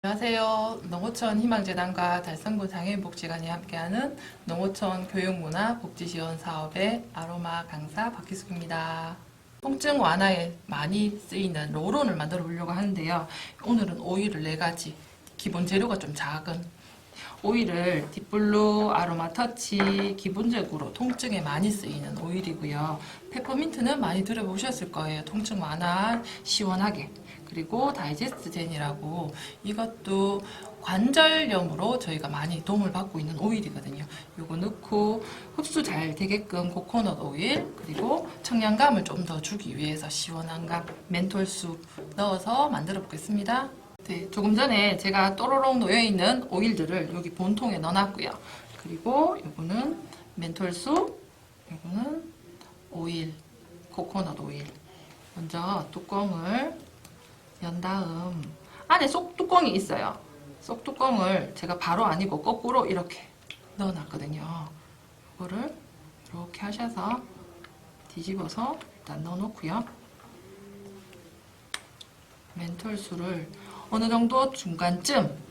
안녕하세요. 농어촌 희망재단과 달성군 장애인복지관이 함께하는 농어촌 교육문화 복지지원 사업의 아로마 강사 박희숙입니다. 통증 완화에 많이 쓰이는 로론을 만들어 보려고 하는데요. 오늘은 오일을 4가지, 기본 재료가 좀 작은 오일을 딥블루, 아로마 터치, 기본적으로 통증에 많이 쓰이는 오일이고요. 페퍼민트는 많이 들어보셨을 거예요. 통증 완화, 시원하게. 그리고 다이제스트 젠이라고 이것도 관절염으로 저희가 많이 도움을 받고 있는 오일이거든요. 요거 넣고 흡수 잘 되게끔 코코넛 오일 그리고 청량감을 좀 더 주기 위해서 시원한 감 멘톨수 넣어서 만들어 보겠습니다. 네, 조금 전에 제가 또로롱 놓여 있는 오일들을 여기 본통에 넣어놨고요. 그리고 요거는 멘톨수, 요거는 오일, 코코넛 오일. 먼저 뚜껑을 연 다음 안에 쏙 뚜껑이 있어요. 쏙 뚜껑을 제가 바로 아니고 거꾸로 이렇게 넣어놨거든요. 이거를 이렇게 하셔서 뒤집어서 일단 넣어놓고요. 멘톨수를 어느 정도 중간쯤.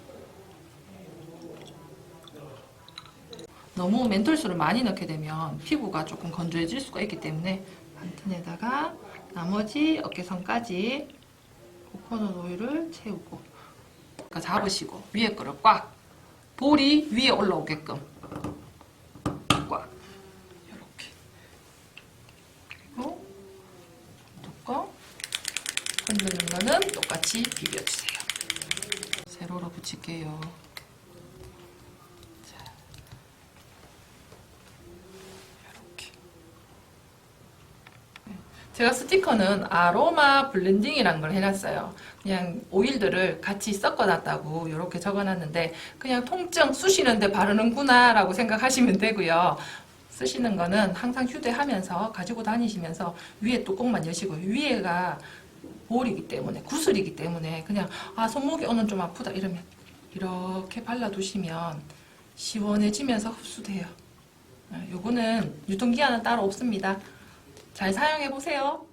너무 멘톨수를 많이 넣게 되면 피부가 조금 건조해질 수가 있기 때문에 한 튼에다가 나머지 어깨선까지 코코넛 오일을 채우고 그러니까 잡으시고 위에 거를 꽉 볼이 위에 올라오게끔 꽉 이렇게. 그리고 뚜껑 흔드는 거는 똑같이 비벼주세요 세로로 붙일게요 자, 이렇게 제가 스티커는 아로마 블렌딩이라는 걸 해놨어요. 그냥 오일들을 같이 섞어놨다고 이렇게 적어놨는데 그냥 통증 쑤시는데 바르는구나 라고 생각하시면 되고요. 쓰시는 거는 항상 휴대하면서 가지고 다니시면서 위에 뚜껑만 여시고 위에가 볼이기 때문에 구슬이기 때문에 그냥 아 손목이 오늘 좀 아프다 이러면 이렇게 발라두시면 시원해지면서 흡수돼요. 아, 요거는 유통기한은 따로 없습니다. 잘 사용해 보세요.